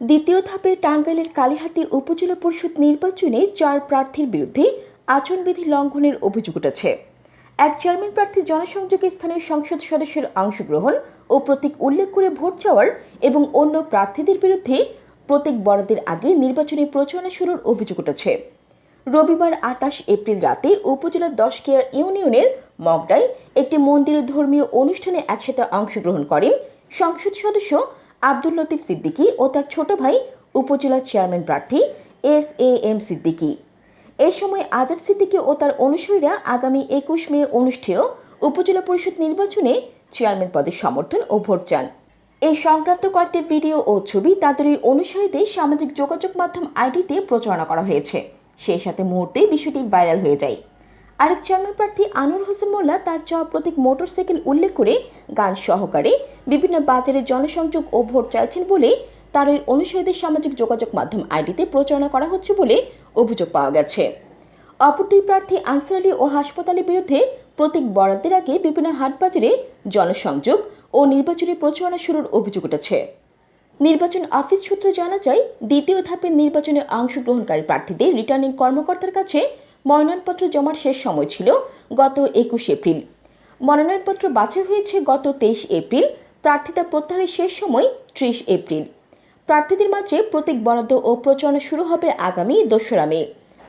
দ্বিতীয় ধাপে টাঙ্গাইলের কালিহাতি উপজেলা পরিষদ নির্বাচনে চার প্রার্থীর বিরুদ্ধে আচরণবিধি লঙ্ঘনের অভিযোগ উঠেছে। এক চেয়ারম্যান প্রার্থী জনসংযোগে স্থানীয় সংসদ সদস্যের অংশগ্রহণ ও প্রতীক উল্লেখ করে ভোট চাওয়ার এবং অন্য প্রার্থীদের বিরুদ্ধে প্রতীক বরাদ্দের আগে নির্বাচনী প্রচারণা শুরুর অভিযোগ উঠেছে। রবিবার আটাশ এপ্রিল রাতে উপজেলার দশকিয়া ইউনিয়নের মগডায় একটি মন্দিরের ধর্মীয় অনুষ্ঠানে একসাথে অংশগ্রহণ করেন সংসদ সদস্য আব্দুল লতিফ সিদ্দিকী ও তার ছোট ভাই উপজেলা চেয়ারম্যান প্রার্থী এস এ এম সিদ্দিকী। এ সময় আজাদ সিদ্দিকী ও তার অনুসারীরা আগামী একুশ মে অনুষ্ঠেয় উপজেলা পরিষদ নির্বাচনে চেয়ারম্যান পদের সমর্থন ও ভোট চান। এই সংক্রান্ত কয়েকটি ভিডিও ও ছবি তাদের এই অনুসারীদের সামাজিক যোগাযোগ মাধ্যম আইডিতে প্রচারণা করা হয়েছে। সেই সাথে মুহূর্তেই বিষয়টি ভাইরাল হয়ে যায়। আরেক চেয়ারম্যান প্রার্থী আনোয়ার হোসেন মোল্লা তার চাওয়া প্রতীক মোটরসাইকেল উল্লেখ করে গান সহকারে বিভিন্ন বাজারে জনসংযোগ ও ভোট চাইছেন বলে তার ওই অনুসারীদের সামাজিক যোগাযোগ মাধ্যম আইডিতে প্রচারণা করা হচ্ছে বলে অভিযোগ পাওয়া গেছে। অপর দুই প্রার্থী আনসার আলী ও হাসপাতালের বিরুদ্ধে প্রতীক বরাদ্দের আগে বিভিন্ন হাটবাজারে জনসংযোগ ও নির্বাচনী প্রচারণা শুরুর অভিযোগ উঠেছে। নির্বাচন অফিস সূত্রে জানা যায়, দ্বিতীয় ধাপের নির্বাচনে অংশগ্রহণকারী প্রার্থীদের রিটার্নিং কর্মকর্তার কাছে মনোনয়নপত্র জমার শেষ সময় ছিল গত একুশ এপ্রিল। মনোনয়নপত্র বাছাই হয়েছে গত তেইশ এপ্রিল, প্রার্থিতা প্রত্যাহারের শেষ সময় ত্রিশ এপ্রিল। প্রার্থীদের মাঝে প্রতীক বরাদ্দ ও প্রচারণা শুরু হবে আগামী দোসরা মে,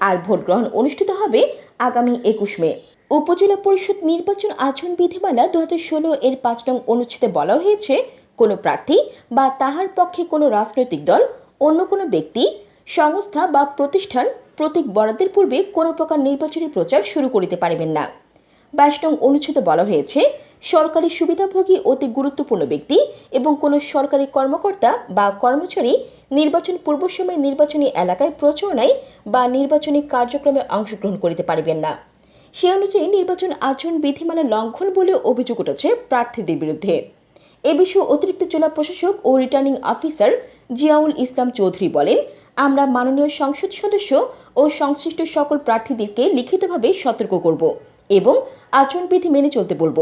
আর ভোট গ্রহণ অনুষ্ঠিত হবে আগামী একুশ মে। উপজেলা পরিষদ নির্বাচন আচরণ বিধিমালা দু হাজার ষোলো এর পাঁচ নং অনুচ্ছেদে বলা হয়েছে, কোনো প্রার্থী বা তাহার পক্ষে কোনো রাজনৈতিক দল, অন্য কোনো ব্যক্তি, সংস্থা বা প্রতিষ্ঠান প্রতীক বরাদ্দের পূর্বে কোনো প্রকার নির্বাচনী প্রচার শুরু করিতে পারিবেন না। বাইশ নং অনুচ্ছেদে বলা হয়েছে, সরকারি সুবিধাভোগী অতি গুরুত্বপূর্ণ ব্যক্তি এবং কোনো সরকারি কর্মকর্তা বা কর্মচারী নির্বাচন পূর্ব সময়ে নির্বাচনী এলাকায় প্রচারণায় বা নির্বাচনী কার্যক্রমে অংশগ্রহণ করিতে পারিবেন না। সে অনুযায়ী নির্বাচন আচরণ বিধিমালা লঙ্ঘন বলে অভিযোগ উঠেছে প্রার্থীদের বিরুদ্ধে। এ বিষয়ে অতিরিক্ত জেলা প্রশাসক ও রিটার্নিং অফিসার জিয়াউল ইসলাম চৌধুরী বলেন আমরা মাননীয় সংসদ সদস্য ও সংশ্লিষ্ট সকল প্রার্থীদেরকে লিখিতভাবে সতর্ক করব এবং আচরণবিধি মেনে চলতে বলব।